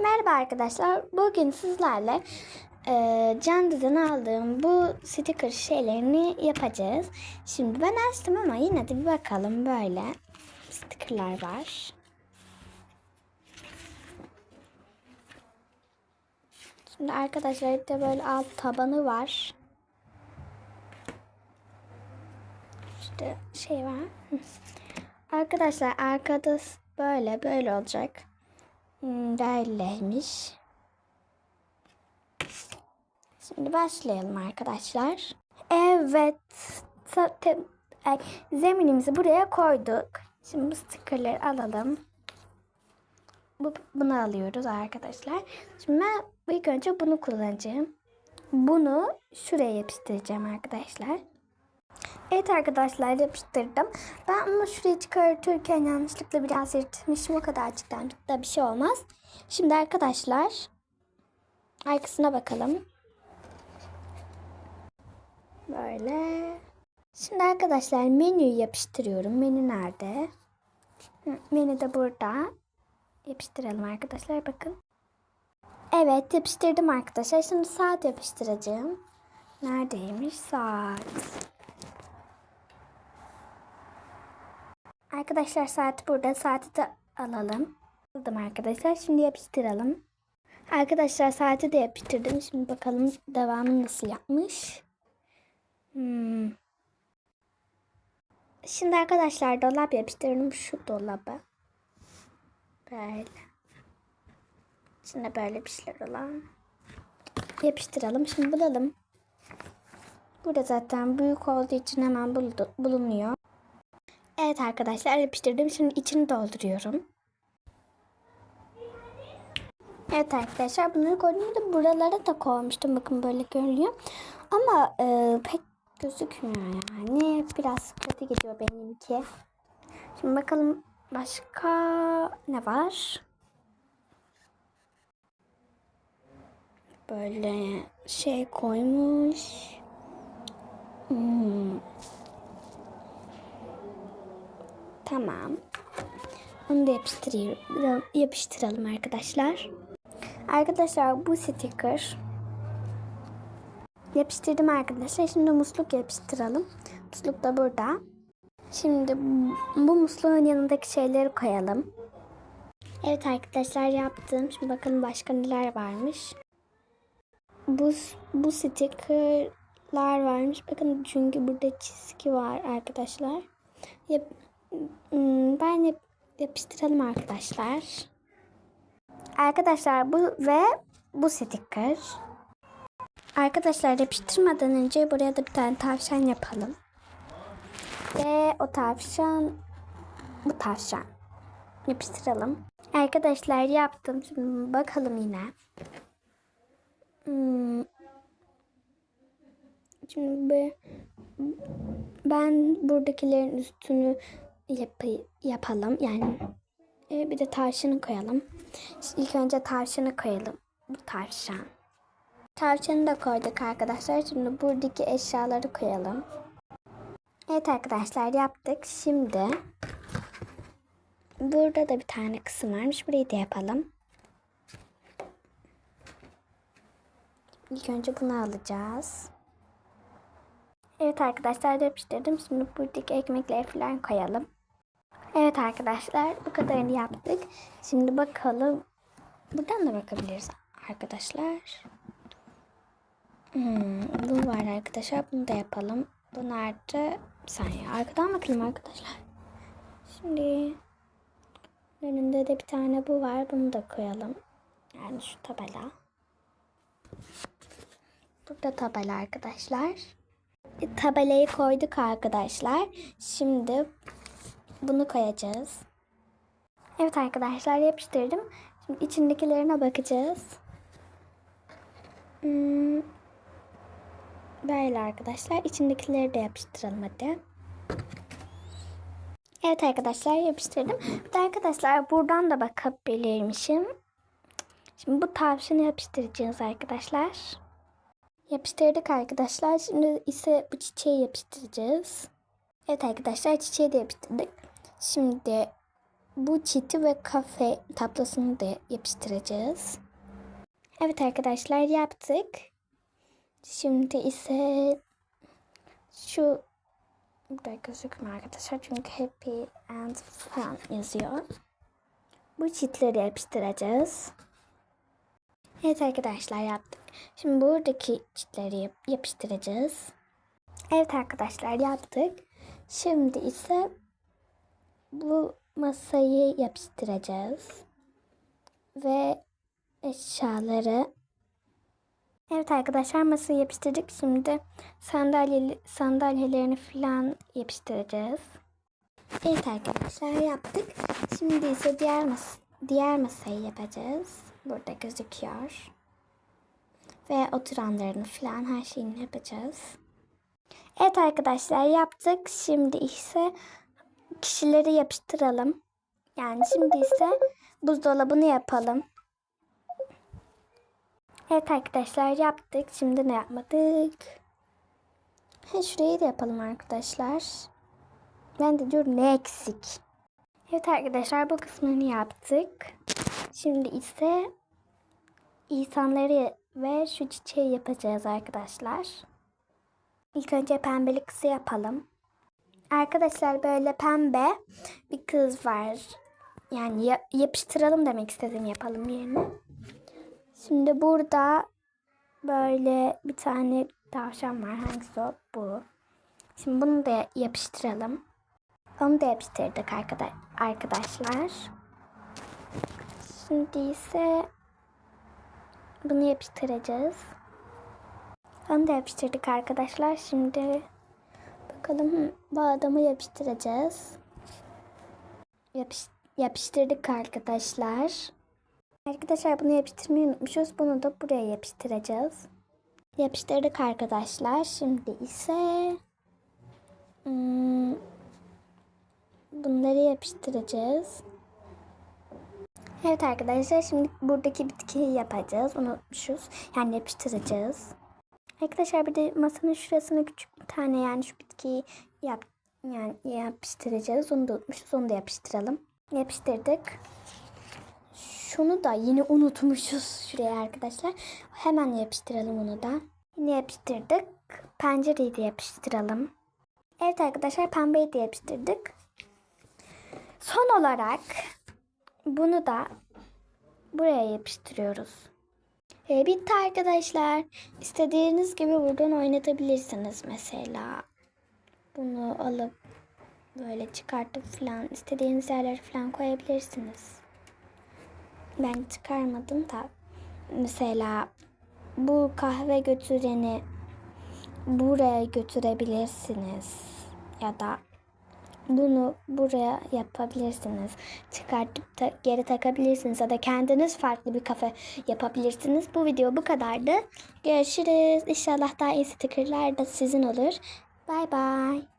Merhaba arkadaşlar. Bugün sizlerle e, Candı'dan aldığım bu sticker şeylerini yapacağız. Şimdi ben açtım ama yine de bir bakalım böyle stickerlar var. Şimdi arkadaşlar bir böyle alt tabanı var. İşte şey var. Arkadaşlar arkada böyle böyle olacak. Hmm, Böyleymiş. Şimdi başlayalım arkadaşlar. Evet. Zeminimizi buraya koyduk. Şimdi bu stickerleri alalım. Bu, bunu alıyoruz arkadaşlar. Şimdi ben ilk önce bunu kullanacağım. Bunu şuraya yapıştıracağım arkadaşlar. Evet arkadaşlar yapıştırdım. Ben ama şurayı çıkartırken yanlışlıkla biraz yırtmışım. O kadarcıktan da bir şey olmaz. Şimdi arkadaşlar arkasına bakalım. Böyle. Şimdi arkadaşlar menüyü yapıştırıyorum. Menü nerede? Menü de burada. Yapıştıralım arkadaşlar bakın. Evet yapıştırdım arkadaşlar. Şimdi saat yapıştıracağım. Neredeymiş saat? Arkadaşlar saat burada. Saati de alalım. Aldım arkadaşlar. Şimdi yapıştıralım. Arkadaşlar saati de yapıştırdım. Şimdi bakalım devamı nasıl yapmış. Hmm. Şimdi arkadaşlar dolap yapıştırdım. Şu dolaba. Böyle. Şimdi böyle bir şeyler olan. Yapıştıralım. Şimdi bulalım. Burada zaten büyük olduğu için hemen bulunuyor. Evet arkadaşlar yapıştırdım. Şimdi içini dolduruyorum. Evet arkadaşlar bunları koydum da buralara da koymuştum. Bakın böyle görünüyor. Ama e, pek gözükmüyor yani. Biraz kötü gidiyor benimki. Şimdi bakalım başka ne var? Böyle şey koymuş. Hmm. Tamam. Onu da yapıştırıyorum, yapıştıralım arkadaşlar. Arkadaşlar bu sticker yapıştırdım arkadaşlar. Şimdi musluk yapıştıralım. Musluk da burada. Şimdi bu, musluğun yanındaki şeyleri koyalım. Evet arkadaşlar yaptım. Şimdi bakalım başka neler varmış. Bu, bu stickerlar varmış. Bakın çünkü burada çizgi var arkadaşlar. Yap, ben yap- yapıştıralım arkadaşlar. Arkadaşlar bu ve bu sticker. Arkadaşlar yapıştırmadan önce buraya da bir tane tavşan yapalım. Ve o tavşan bu tavşan. Yapıştıralım. Arkadaşlar yaptım. Şimdi bakalım yine. Hmm. Şimdi ben buradakilerin üstünü yap yapalım. Yani e, bir de tavşanı koyalım. İşte ilk önce tavşanı koyalım. Bu tavşan. Tavşanı da koyduk arkadaşlar. Şimdi buradaki eşyaları koyalım. Evet arkadaşlar yaptık. Şimdi burada da bir tane kısım varmış. Burayı da yapalım. İlk önce bunu alacağız. Evet arkadaşlar yapıştırdım. Şimdi buradaki ekmekleri falan koyalım. Evet arkadaşlar bu kadarını yaptık. Şimdi bakalım. Buradan da bakabiliriz arkadaşlar. Hmm, bu var arkadaşlar. Bunu da yapalım. Bu nerede? Bir saniye. Arkadan bakalım arkadaşlar. Şimdi önünde de bir tane bu var. Bunu da koyalım. Yani şu tabela. Burada tabela arkadaşlar. Tabelayı koyduk arkadaşlar. Şimdi bunu koyacağız. Evet arkadaşlar yapıştırdım. Şimdi içindekilerine bakacağız. Hmm. Böyle arkadaşlar. İçindekileri de yapıştıralım hadi. Evet arkadaşlar yapıştırdım. Bir de arkadaşlar buradan da bakabilirmişim. Şimdi bu tavşanı yapıştıracağız arkadaşlar. Yapıştırdık arkadaşlar. Şimdi ise bu çiçeği yapıştıracağız. Evet arkadaşlar çiçeği de yapıştırdık. Şimdi bu çiti ve kafe tablosunu da yapıştıracağız. Evet arkadaşlar yaptık. Şimdi ise şu burada gözükmüyor arkadaşlar çünkü happy and fun yazıyor. Bu çitleri yapıştıracağız. Evet arkadaşlar yaptık. Şimdi buradaki çitleri yap- yapıştıracağız. Evet arkadaşlar yaptık. Şimdi ise bu masayı yapıştıracağız. Ve eşyaları. Evet arkadaşlar masayı yapıştırdık. Şimdi sandalye, sandalyelerini falan yapıştıracağız. Evet arkadaşlar yaptık. Şimdi ise diğer mas diğer masayı yapacağız. Burada gözüküyor. Ve oturanlarını falan her şeyini yapacağız. Evet arkadaşlar yaptık. Şimdi ise kişileri yapıştıralım. Yani şimdi ise buzdolabını yapalım. Evet arkadaşlar yaptık. Şimdi ne yapmadık? He, şurayı da yapalım arkadaşlar. Ben de diyorum ne eksik? Evet arkadaşlar bu kısmını yaptık. Şimdi ise insanları ve şu çiçeği yapacağız arkadaşlar. İlk önce pembeli kızı yapalım. Arkadaşlar böyle pembe bir kız var. Yani ya- yapıştıralım demek istedim yapalım yerine. Şimdi burada böyle bir tane tavşan var. Hangisi o? Bu. Şimdi bunu da yapıştıralım. Onu da yapıştırdık arkada- arkadaşlar. Şimdi ise bunu yapıştıracağız. Onu da yapıştırdık arkadaşlar. Şimdi bakalım hı, bu adamı yapıştıracağız. Yapış, yapıştırdık arkadaşlar. Arkadaşlar bunu yapıştırmayı unutmuşuz. Bunu da buraya yapıştıracağız. Yapıştırdık arkadaşlar. Şimdi ise hmm, bunları yapıştıracağız. Evet arkadaşlar şimdi buradaki bitkiyi yapacağız. Unutmuşuz. Yani yapıştıracağız. Arkadaşlar bir de masanın şurasına küçük bir tane yani şu bitkiyi yap yani yapıştıracağız. Onu da unutmuşuz. Onu da yapıştıralım. Yapıştırdık. Şunu da yine unutmuşuz şuraya arkadaşlar. Hemen yapıştıralım onu da. Yine yapıştırdık. Pencereyi de yapıştıralım. Evet arkadaşlar pembeyi de yapıştırdık. Son olarak bunu da buraya yapıştırıyoruz. E, bitti arkadaşlar. İstediğiniz gibi buradan oynatabilirsiniz mesela. Bunu alıp böyle çıkartıp falan istediğiniz yerlere falan koyabilirsiniz. Ben çıkarmadım da mesela bu kahve götüreni buraya götürebilirsiniz ya da bunu buraya yapabilirsiniz. Çıkartıp da geri takabilirsiniz ya da kendiniz farklı bir kafe yapabilirsiniz. Bu video bu kadardı. Görüşürüz. İnşallah daha iyi stickerlar da sizin olur. Bay bay.